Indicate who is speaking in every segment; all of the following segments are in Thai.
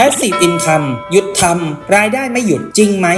Speaker 1: Passive Income หยุดทำรายได้ไม่หยุดจริงไหม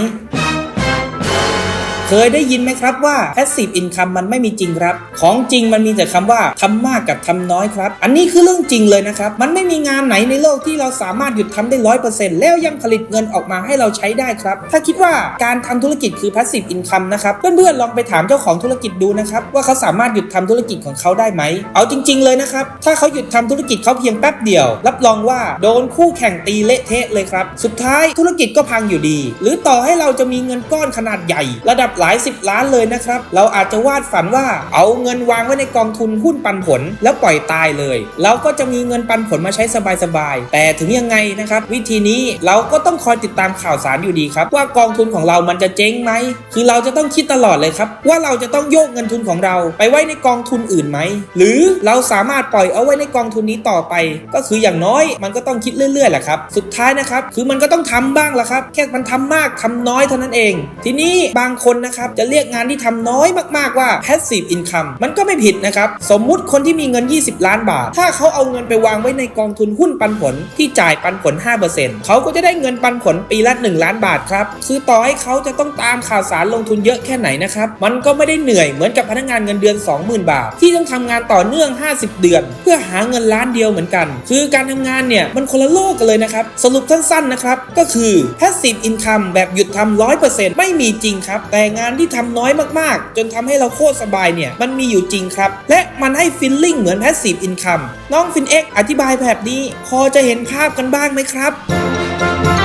Speaker 1: เคยได้ยินไหมครับว่า passive income มันไม่มีจริงครับ ของจริงมันมีแต่คำว่าทำมากกับทำน้อยครับ อันนี้คือเรื่องจริงเลยนะครับ มันไม่มีงานไหนในโลกที่เราสามารถหยุดทำได้ร้อยเปอร์เซ็นต์แล้วยังผลิตเงินออกมาให้เราใช้ได้ครับ ถ้าคิดว่าการทำธุรกิจคือ passive income นะครับ เพื่อนๆลองไปถามเจ้าของธุรกิจดูนะครับว่าเขาสามารถหยุดทำธุรกิจของเขาได้ไหม เอาจริง ๆ เลยนะครับ ถ้าเขาหยุดทำธุรกิจเขาเพียงแป๊บเดียว รับรองว่าโดนคู่แข่งตีเละเทะเลยครับ สุดท้ายธุรกิจก็พังอยู่ดี หรือต่อให้เราจะมีเงินก้อนขนาดใหญ่ ระดับหลายสิบล้านเลยนะครับ เราอาจจะวาดฝันว่าเอาเงินวางไว้ในกองทุนหุ้นปันผล แล้วปล่อยตายเลย เราก็จะมีเงินปันผลมาใช้สบายๆแต่ถึงยังไงนะครับวิธีนี้เราก็ต้องคอยติดตามข่าวสารอยู่ดีครับ ว่ากองทุนของเรามันจะเจ๊งไหมคือเราจะต้องคิดตลอดเลยครับ ว่าเราจะต้องโยกเงินทุนของเรา ไปไว้ในกองทุนอื่นไหมหรือเราสามารถปล่อยเอาไว้ในกองทุนนี้ต่อไป ก็คืออย่างน้อยมันก็ต้องคิดเรื่อยๆแหละครับสุดท้ายนะครับคือมันก็ต้องทำบ้างละครับ แค่มันทำมากทำน้อยเท่านั้นเอง ทีนี้บางคนนะครับ จะเรียกงานที่ทำน้อยมากๆว่า passive income มันก็ไม่ผิดนะครับ สมมุติคนที่มีเงิน 20 ล้านบาท ถ้าเขาเอาเงินไปวางไว้ในกองทุนหุ้นปันผลที่จ่ายปันผล 5%เขาก็จะได้เงินปันผลปีละ 1 ล้านบาทครับ คือต่อให้เขาจะต้องตามข่าวสารลงทุนเยอะแค่ไหนนะครับ มันก็ไม่ได้เหนื่อยเหมือนกับพนักงานเงินเดือน 20,000 บาท ที่ต้องทำงานต่อเนื่อง 50 เดือน เพื่อหาเงินล้านเดียวเหมือนกัน คือการทำงานเนี่ยมันคนละโลกกันเลยนะครับ สรุปสั้นๆนะครับ ก็คือ passive income แบบหยุดทำ100%ไม่มีจริงครับ แต่งงานที่ทำน้อยมากๆ จนทำให้เราโคตรสบายเนี่ย มันมีอยู่จริงครับ และมันให้ฟิลลิ่งเหมือนแพสซีฟอินคัมน้องฟินเอ็กอธิบายแบบนี้ พอจะเห็นภาพกันบ้างไหมครับ